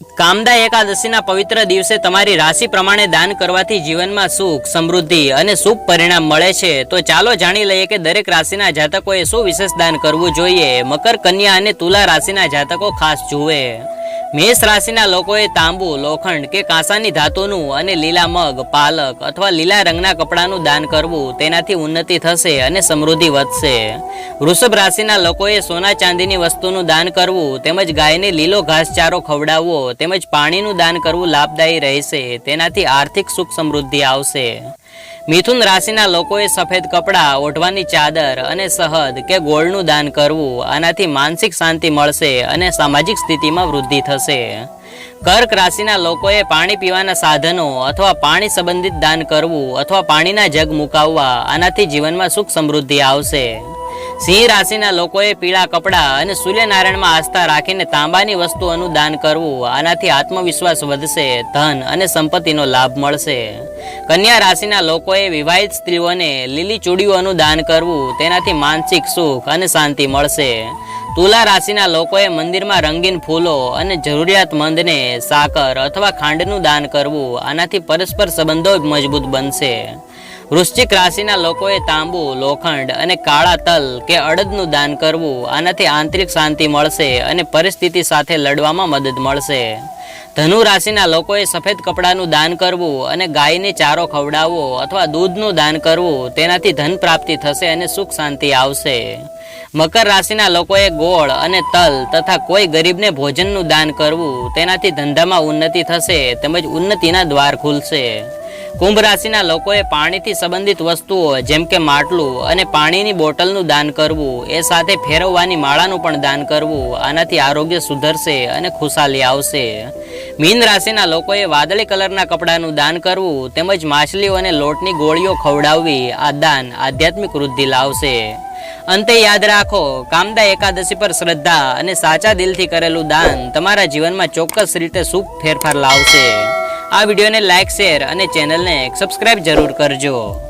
કામદા એકાદશીના પવિત્ર દિવસે તમારી રાશિ પ્રમાણે દાન કરવાથી જીવનમાં સુખ, સમૃદ્ધિ અને શુભ પરિણામ મળે છે. તો ચાલો જાણી લઈએ કે દરેક રાશિના જાતકોએ શું વિશેષ દાન કરવું જોઈએ? મકર, કન્યા અને તુલા રાશિના જાતકો ખાસ જુએ. મેષ રાશિના લોકોએ તાંબુ, લોખંડ કે કાંસાની ધાતુનું અને લીલા મગ, પાલક અથવા લીલા રંગના કપડાનું દાન કરવું તેનાથી ઉન્નતિ થશે અને સમૃદ્ધિ વધશે. વૃષભ રાશિના લોકોએ સોના ચાંદીની વસ્તુનું દાન કરવું તેમજ ગાયને લીલો ઘાસચારો ખવડાવવો તેમજ પાણીનું દાન કરવું લાભદાયી રહેશે. તેનાથી આર્થિક સુખ સમૃદ્ધિ આવશે. મિથુન રાશિના લોકોએ સફેદ કપડાં, ઓઢવાની ચાદર અને સહદ કે ગોળનું દાન કરવું, આનાથી માનસિક શાંતિ મળશે અને સામાજિક સ્થિતિમાં વૃદ્ધિ થશે. કર્ક રાશિના લોકોએ પાણી પીવાના સાધનો અથવા પાણી સંબંધિત દાન કરવું અથવા પાણીના જગ મુકાવવા, આનાથી જીવનમાં સુખ સમૃદ્ધિ આવશે. સિંહ રાશિના લોકોએ પીળા કપડાં અને સૂર્યનારાયણમાં આસ્થા રાખીને તાંબાની વસ્તુઓનું દાન કરવું. આનાથી આત્મવિશ્વાસ વધશે, ધન અને સંપત્તિનો લાભ મળશે. કન્યા રાશિના લોકોએ વિવાહિત સ્ત્રીઓને લીલી ચૂડીઓનું દાન કરવું. તેનાથી માનસિક સુખ અને શાંતિ મળશે. તુલા રાશિના લોકોએ મંદિરમાં રંગીન ફૂલો અને જરૂરિયાતમંદને સાકર અથવા ખાંડનું દાન કરવું, આનાથી પરસ્પર સંબંધો મજબૂત બનશે. વૃશ્ચિક રાશિના લોકોએ તાંબુ, લોખંડ અને કાળા તલ કે અડદનું દાન કરવું, આનાથી આંતરિક શાંતિ મળશે અને પરિસ્થિતિ સાથે લડવામાં મદદ મળશે. ધનુ રાશિના લોકોએ સફેદ કપડાનું દાન કરવું અને ગાયને ચારો ખવડાવવો અથવા દૂધનું દાન કરવું, તેનાથી ધન પ્રાપ્તિ થશે અને સુખ શાંતિ આવશે. મકર રાશિના લોકોએ ગોળ અને તલ તથા કોઈ ગરીબને ભોજનનું દાન કરવું તેનાથી ધંધામાં ઉન્નતિ થશે તેમજ ઉન્નતિના દ્વાર ખુલશે. કુંભ રાશિના લોકોએ પાણીથી સંબંધિત વસ્તુઓ જેમ કે માટલું અને પાણીની બોટલનું દાન કરવું, એ સાથે ફેરવવાની માળાનું પણ દાન કરવું, આનાથી આરોગ્ય સુધરશે અને ખુશાલી આવશે. મીન રાશિના લોકોએ વાદળી કલરના કપડાનું દાન કરવું તેમજ માછલીઓ અને લોટની ગોળીઓ ખવડાવવી, આ દાન આધ્યાત્મિક વૃદ્ધિ લાવશે. અંતે યાદ રાખો, કામદા એકાદશી પર શ્રદ્ધા અને સાચા દિલથી કરેલું દાન તમારા જીવનમાં ચોક્કસ રીતે શુભ ફેરફાર લાવશે. આ વિડીયોને લાઇક શેર અને ચેનલને સબસ્ક્રાઇબ જરૂર કરજો.